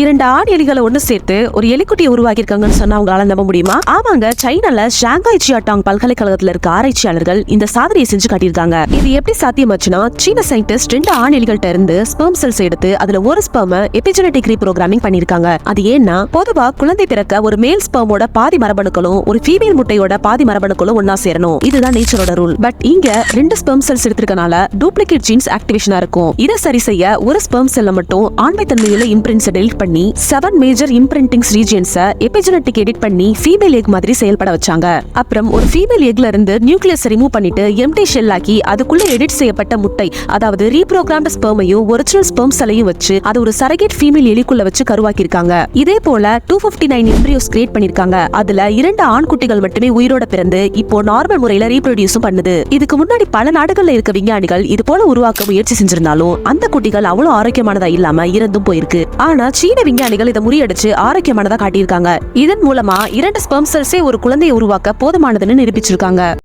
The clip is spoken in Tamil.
இரண்டு ஆண் எலிகளை ஒண்ணு சேர்த்து ஒரு எலிக்குட்டியை உருவாக்கியிருக்காங்கன்னு சொன்னா அவங்களால நம்ப முடியுமா? ஆமாங்க சைனால ஷாங்காய் சியாட்டாங் பல்கலைக்கழகத்துல இருக்க ஆராய்ச்சியாளர்கள் இந்த சாதனையை செஞ்சு காட்டியிருக்காங்க. இது எப்படி சாத்தியமாச்சுன்னா சீன சயின்டிஸ்ட் ரெண்டு ஆண் எலிகள்கிட்ட இருந்து ஸ்பெர்ம் செல்ஸ் எடுத்து அதுல ஒரு ஸ்பெர்ம எபிஜெனடிக் ரீப்ரோகிராமிங் பண்ணிருக்காங்க அது ஏன்னா பொதுவா குழந்தை பிறக்க ஒரு மேல் ஸ்பெர்மோட பாதி மரபணுக்களும் ஒரு ஃபீமேல் முட்டையோட பாதி மரபணுக்களும் ஒன்னா சேரணும். இதுதான் நேச்சரோட ரூல் பட் இங்க ரெண்டு ஸ்பெர்ம் செல்ஸ் எடுத்திருக்கனால டூப்ளிகேட் ஜீன்ஸ் ஆக்டிவேஷனா இருக்கும். இதை சரி செய்ய ஒரு ஸ்பெர்ம் செல்ல மட்டும் ஆண்மை தன்மையுள்ள இம்ப்ரிண்ட்ஸ் டெலிட் பண்ணி seven major imprintings ரீஜியன்ஸ epigenetic edit பண்ணி ஃபீமேல் எக் மாதிரி செயல்பட வச்சாங்க. அப்புறம் ஒரு ஃபீமேல் எக்ல இருந்து நியூக்ளியஸ் ரிமூவ் பண்ணிட்டு எம்டி ஷெல் ஆக்கி அதுக்குள்ள எடிட் செய்யப்பட்ட முட்டை அதாவது ரீப்ரோகிராம்டு ஸ்பெர்மையும் ஒரிஜினல் ஸ்பெர்ம் செலையும் வச்சு அது ஒரு சரகேட் ஃபீமேல் எலிக்குள்ள வச்சு கருவாக்கியிருக்காங்க. இதே போல two fifty nine embryos create பண்ணிருக்காங்க அதுல இரண்டு ஆண் குட்டிகள் மட்டுமே உயிரோட பிறந்து இப்போ நார்மல் முறையில ரீப்ரொடியூஸும் பண்ணுது. இதுக்கு முன்னாடி பல நாடுகள்ல இருக்க விஞ்ஞானிகள் இது போல உருவாக்க முயற்சி செஞ்சிருந்தாலும் அந்த குட்டிகள் அவ்வளவு ஆரோக்கியமானதா இல்லாம இறந்தும் போயிருக்கு. ஆனா சீன விஞ்ஞானிகள் இதை முறியடிச்சு ஆரோக்கியமானதா காட்டியிருக்காங்க. இதன் மூலமா இரண்டு ஸ்பெர்ம் செல்ஸே ஒரு குழந்தையை உருவாக்க போதுமானதுன்னு நிரூபிச்சிருக்காங்க.